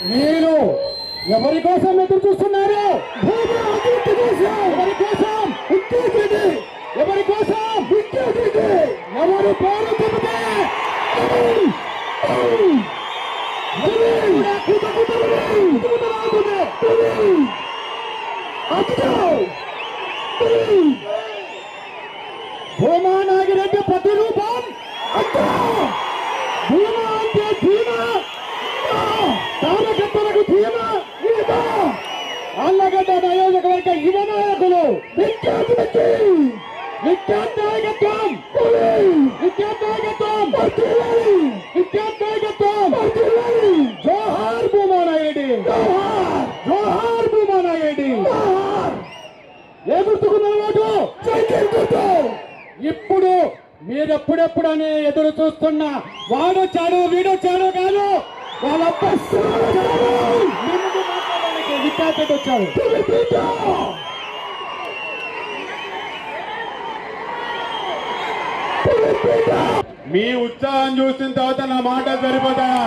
మీరు ఎవరి కోసం ఎదురు చూస్తున్నారు? ఎవరి కోసం? ఎవరి కోసం? విద్యుత్ ఎవరు పేరు చెబితే? భూమా నాగిరెడ్డి ప్రతిరూపం అక్కడ భూమా అంటే ధీమ కార్యకర్తలకు ధీమ ఈత ఆళ్ళగడ్డ నియోజకవర్గ యువ నాయకులు విద్యార్థులకి విద్యార్థి నాయకత్వం విద్యార్థి నాయకత్వం విద్యార్థి నాయకత్వం జోహార్ భూమా జోహార్ జోహార్ ఏ గుర్తుకున్నారు ఓటు సైకిల్ గుర్తు ఇప్పుడు ఎదురు చూస్తున్న వాడు వాడొచ్చాడు వీడొచ్చాడు కాదు. వాళ్ళ విద్యార్థి వచ్చాడు మీ ఉత్సాహం చూసిన తర్వాత నా మాట సరిపోతాయా?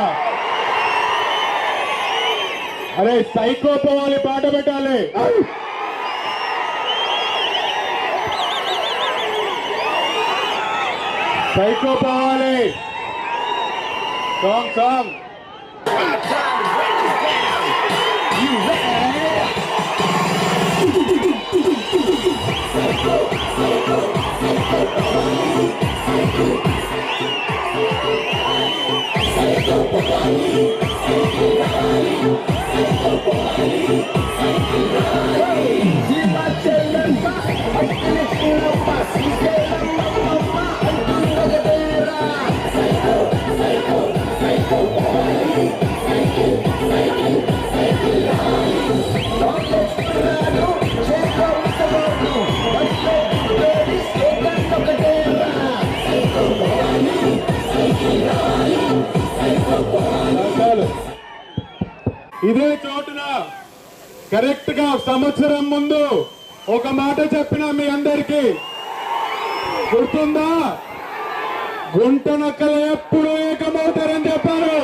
అరే సైకో పోవాలి పాట పెట్టాలి. సైకో పోవాలి సాంగ్ సాంగ్ చాలు ఇదే చోటున కరెక్ట్గా సంవత్సరం ముందు ఒక మాట చెప్పిన మీ అందరికి. గుర్తుందా? గుంట నక్కలు ఎప్పుడు ఏకమవుతారని చెప్పారు.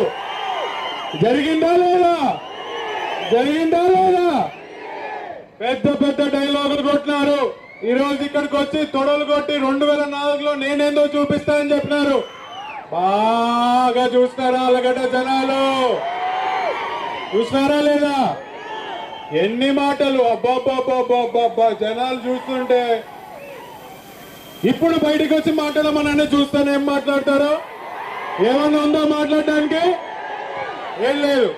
జరిగిందా లేదా? జరిగిందా లేదా? పెద్ద పెద్ద డైలాగులు కొట్టినారు. ఈ రోజు ఇక్కడికి వచ్చి తొడలు కొట్టి రెండు వేల నాలుగులో నేనేందో చూపిస్తానని చెప్పినారు. బాగా చూస్తారు అలగడ్డ జనాలు. చూస్తారా లేదా? ఎన్ని మాటలు? అబ్బాబ్బాబ్బాబ్బాబ్బా జనాలు చూస్తుంటే. ఇప్పుడు బయటకు వచ్చి మాట్లాడమనని చూస్తాను ఏం మాట్లాడతారో? ఏమన్నా ఉందో మాట్లాడడానికి? ఏం లేదు.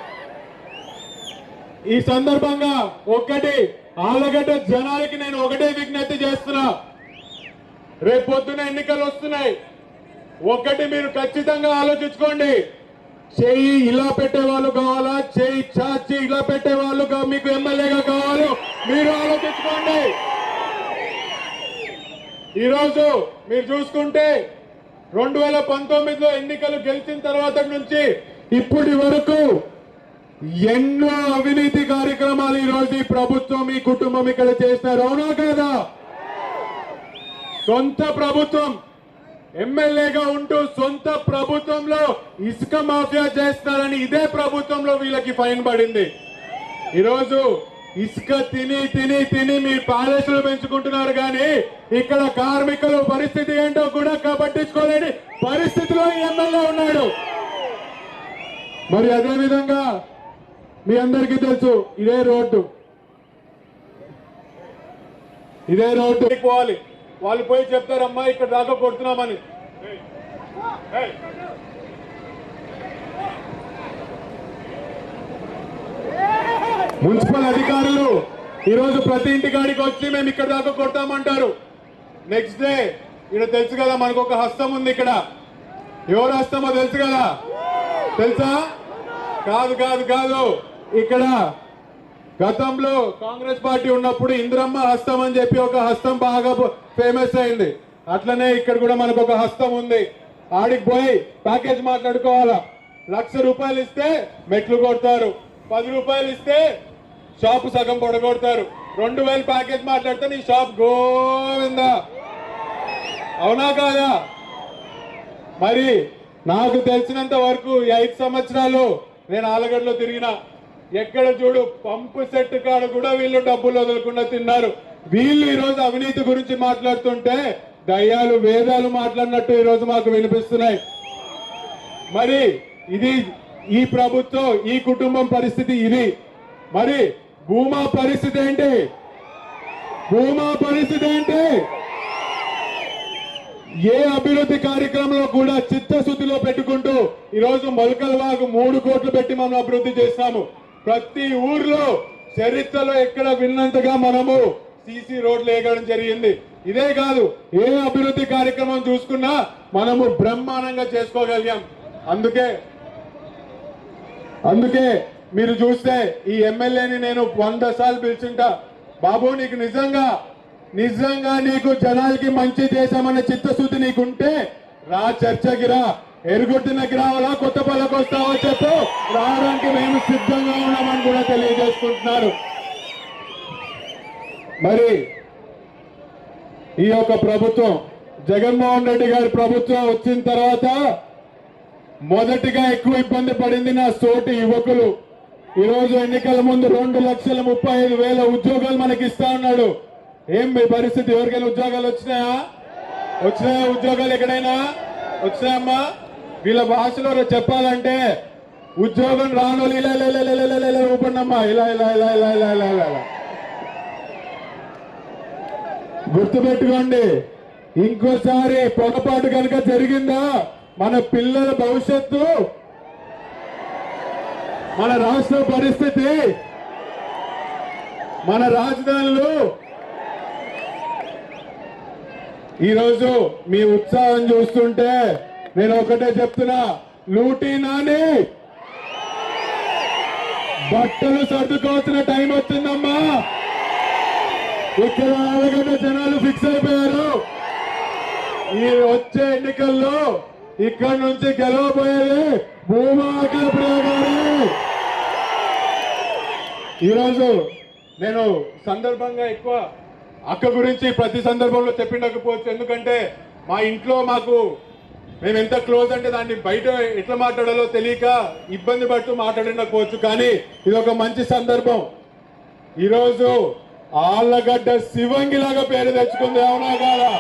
ఈ సందర్భంగా ఒక్కటి ఆలగడ్డ జనాలకి నేను ఒకటే విజ్ఞప్తి చేస్తున్నా. రేపు పొద్దున ఎన్నికలు వస్తున్నాయి. ఒక్కటి మీరు ఖచ్చితంగా ఆలోచించుకోండి. చేయి ఇలా పెట్టే వాళ్ళు కావాలా? చేయి చాచి ఇలా పెట్టే వాళ్ళు మీకు ఎమ్మెల్యేగా కావాలి. మీరు ఆలోచించుకోండి. ఈరోజు మీరు చూసుకుంటే రెండు వేల పంతొమ్మిదిలో ఎన్నికలు గెలిచిన తర్వాత నుంచి ఇప్పటి వరకు ఎన్నో అవినీతి కార్యక్రమాలు ఈ ఈ ప్రభుత్వం ఈ కుటుంబం ఇక్కడ చేస్తున్నారు అవునా కదా? సొంత ప్రభుత్వం. ఎమ్మెల్యేగా ఉంటూ సొంత ప్రభుత్వంలో ఇసుక మాఫియా చేస్తారని ఇదే ప్రభుత్వంలో వీళ్ళకి ఫైన్ పడింది. ఈరోజు ఇసుక తిని తిని తిని మీ ప్యాలెస్లు పెంచుకుంటున్నారు కానీ ఇక్కడ కార్మికుల పరిస్థితి ఏంటో కూడా పట్టించుకోలేని పరిస్థితిలో ఎమ్మెల్యే ఉన్నాడు. మరి అదే విధంగా మీ అందరికీ తెలుసు ఇదే రోడ్డు. ఇదే రోడ్డు. పోవాలి. వాళ్ళు పోయి చెప్తారమ్మా ఇక్కడ దాకా కొడుతున్నామని. మున్సిపల్ అధికారులు ఈరోజు ప్రతి ఇంటి కాడికి వచ్చి మేము ఇక్కడ దాకా కొడతామంటారు. నెక్స్ట్ డే ఇక్కడ తెలుసు కదా మనకు ఒక హస్తం ఉంది ఇక్కడ. ఎవరు హస్తమో తెలుసు కదా? తెలుసా? కాదు కాదు కాదు. ఇక్కడ గతంలో కాంగ్రెస్ పార్టీ ఉన్నప్పుడు ఇందిరమ్మ హస్తం అని చెప్పి ఒక హస్తం బాగా ఫేమస్ అయింది. అట్లనే ఇక్కడ కూడా మనకు ఒక హస్తం ఉంది. ఆడికి పోయి ప్యాకేజ్ మాట్లాడుకోవాలా? లక్ష రూపాయలు ఇస్తే మెట్లు కొడతారు. పది రూపాయలు ఇస్తే షాప్ సగం పొడగొడతారు. రెండు వేలు ప్యాకేజ్ మాట్లాడితే నీ షాప్ గోవింద. అవునా కాదా? మరి నాకు తెలిసినంత వరకు ఈ ఐదు సంవత్సరాలు నేను ఆలగడ్డలో తిరిగిన. ఎక్కడ చూడు పంపు సెట్ కాడ కూడా వీళ్ళు డబ్బులు వదలకుండా తిన్నారు. వీళ్ళు ఈరోజు అవినీతి గురించి మాట్లాడుతుంటే దయ్యాలు వేదాలు మాట్లాడినట్టు ఈరోజు మాకు వినిపిస్తున్నాయి. మరి ఇది ఈ ప్రభుత్వం ఈ కుటుంబం పరిస్థితి ఇది. మరి భూమా పరిస్థితి ఏంటి? భూమా పరిస్థితి ఏంటి? ఏ అభివృద్ధి కార్యక్రమంలో కూడా చిత్తశుద్ధిలో పెట్టుకుంటూ ఈరోజు మొలకల వాగు మూడు కోట్లు పెట్టి మనం అభివృద్ధి చేస్తాము. ప్రతి ఊర్లో చరిత్రలో ఎక్కడ విన్నంతగా మనము సీసీ రోడ్లు వేయడం జరిగింది. ఇదే కాదు ఏ అభివృద్ధి కార్యక్రమం చూసుకున్నా మనము బ్రహ్మాండంగా చేసుకోగలిగాం. అందుకే అందుకే మీరు చూస్తే ఈ ఎమ్మెల్యేని నేను వంద సార్లు పిలిచింటా బాబు నీకు నిజంగా నిజంగా నీకు జనాలకి మంచి చేశామన్న చిత్తశుద్ధి నీకుంటే రా చర్చకి ఎరుగుట్టిన గ్రామంలో కొత్త పళ్ళకి వస్తామో చెప్పు. రావడానికి మేము సిద్ధంగా ఉన్నామని కూడా తెలియజేసుకుంటున్నారు. మరి ఈ యొక్క ప్రభుత్వం జగన్మోహన్ రెడ్డి గారి ప్రభుత్వం వచ్చిన తర్వాత మొదటిగా ఎక్కువ ఇబ్బంది పడింది నా సోటి యువకులు. ఈరోజు ఎన్నికల ముందు రెండు లక్షల ముప్పై ఐదు వేల ఉద్యోగాలు మనకి ఇస్తా ఉన్నాడు. ఏం మీ పరిస్థితి? ఎవరికైనా ఉద్యోగాలు వచ్చినాయా? వచ్చినాయా? ఉద్యోగాలు ఎక్కడైనా? వచ్చినాయమ్మా? వీళ్ళ భాషలో చెప్పాలంటే ఉద్యోగం రాను ఇలా ఇలా ఇలా ఇలా ఇలా ఇలా ఊపండమ్మా. ఇలా ఇలా ఇలా ఇలా ఇలా ఇలా ఇలా ఇలా. గుర్తుపెట్టుకోండి ఇంకోసారి పొరపాటు కనుక జరిగిందా మన పిల్లల భవిష్యత్తు మన రాష్ట్ర పరిస్థితి మన రాజధానులు. ఈరోజు మీ ఉత్సాహం చూస్తుంటే నేను ఒకటే చెప్తున్నా లూటీ నాని! బట్టలు సర్దుకోవాల్సిన టైం వచ్చిందమ్మా! ఇక్కడ ఆలగడ్డ జనాలు ఫిక్స్ అయిపోయారు. ఈ వచ్చే ఎన్నికల్లో ఇక్కడ నుంచి గెలవబోయేది భూమాకల ప్రియగారి ఈరోజు నేను సందర్భంగా ఎక్కువ అక్క గురించి ప్రతి సందర్భంలో చెప్పిండకపోవచ్చు ఎందుకంటే మా ఇంట్లో మాకు మేము ఎంత క్లోజ్ అంటే దాన్ని బయట ఎట్లా మాట్లాడాలో తెలియక ఇబ్బంది పడుతూ మాట్లాడకపోవచ్చు కానీ ఇది ఒక మంచి సందర్భం. ఈరోజు ఆళ్ళగడ్డ శివంగిలాగా పేరు తెచ్చుకుంది అవునా కాదా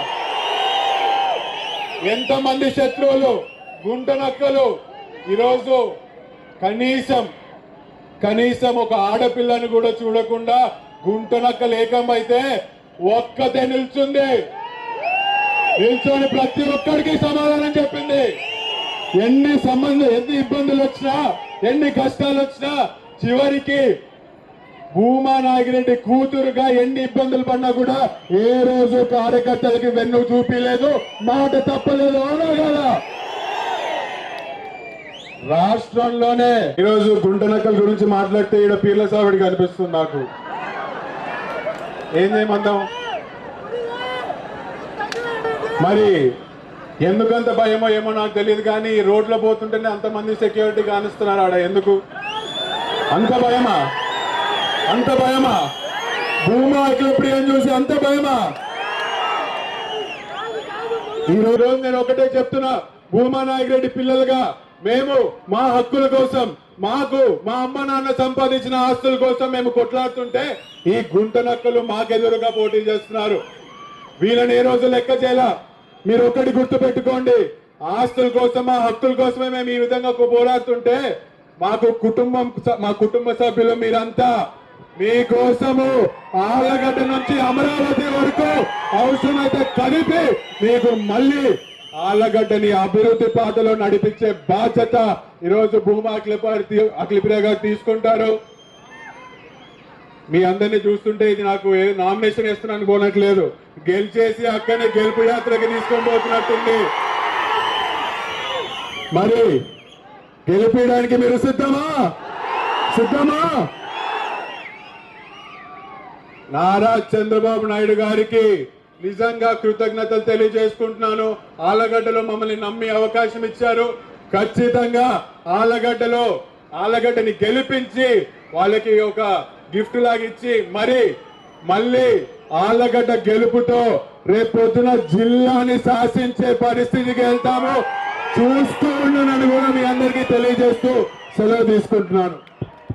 ఎంతమంది శత్రువులు గుంట నక్కలు. ఈరోజు కనీసం కనీసం ఒక ఆడపిల్లని కూడా చూడకుండా గుంట నక్కలు ఏకమైతే ఒక్కతే నిల్చుంది. నిల్చొని ప్రతి ఒక్కరికి సమాధానం చెప్పింది. ఎన్ని సంబంధం ఎన్ని ఇబ్బందులు వచ్చినా ఎన్ని కష్టాలు వచ్చినా చివరికి భూమా నాగిరెడ్డి కూతురుగా ఎన్ని ఇబ్బందులు పడినా కూడా ఏ రోజు కార్యకర్తలకి వెన్ను చూపిలేదు మాట తప్పలేదు అవునా కదా? రాష్ట్రంలోనే ఈరోజు గుంటనక్కల గురించి మాట్లాడితే ఈడ పీర్ల సావిడి కనిపిస్తుంది నాకు. ఏం చేయమందాం మరి ఎందుకంత భయమో ఏమో నాకు తెలియదు కానీ ఈ రోడ్లో పోతుంటేనే అంతమంది సెక్యూరిటీ కానిస్తున్నారు ఆడ. ఎందుకు? అంత భయమా? అంత భయమా? భూమా అఖిలప్రియం చూసి అంత భయమా? ఈ రోజు నేను ఒకటే చెప్తున్నా భూమా నాయకురెడ్డి పిల్లలుగా మేము మా హక్కుల కోసం మాకు మా అమ్మ నాన్న సంపాదించిన ఆస్తుల కోసం మేము కొట్లాడుతుంటే ఈ గుంట నక్కలు మాకెదురుగా పోటీ చేస్తున్నారు. వీళ్ళని ఏ రోజు లెక్క చేయాల? మీరు ఒక్కటి గుర్తుపెట్టుకోండి. ఆస్తుల కోసం మా హక్కుల కోసమే మేము ఈ విధంగా పోరాడుతుంటే మాకు కుటుంబం మా కుటుంబ సభ్యులు మీరంతా మీకోసము ఆలగడ్డ నుంచి అమరావతి వరకు అవసరమైతే కలిపి మీకు మళ్ళీ ఆలగడ్డని అభివృద్ధి పాటలో నడిపించే బాధ్యత ఈరోజు భూమా అఖిలపారి అఖిలప్రియ గారు తీసుకుంటారు. మీ అందరినీ చూస్తుంటే ఇది నాకు ఏ నామినేషన్ వేస్తున్నాను పోనట్లేదు గెలిచేసి అక్కనే గెలుపు యాత్రకి తీసుకొని పోతున్నట్టుంది. మరి గెలిపించడానికి మీరు సిద్ధమా? సిద్ధమా? నారా చంద్రబాబు నాయుడు గారికి నిజంగా కృతజ్ఞతలు తెలియజేసుకుంటున్నాను. ఆలగడ్డలో మమ్మల్ని నమ్మి అవకాశం ఇచ్చారు. ఖచ్చితంగా ఆలగడ్డలో ఆలగడ్డని గెలిపించి వాళ్ళకి ఒక గిఫ్ట్ లాగిచ్చి ఇచ్చి మరి మళ్ళీ ఆలగడ్డ గెలుపుతో రేపొద్దున జిల్లాని శాసించే పరిస్థితికి వెళ్తాము. చూస్తూ ఉన్నానని కూడా మీ అందరికీ తెలియజేస్తూ సెలవు తీసుకుంటున్నాను.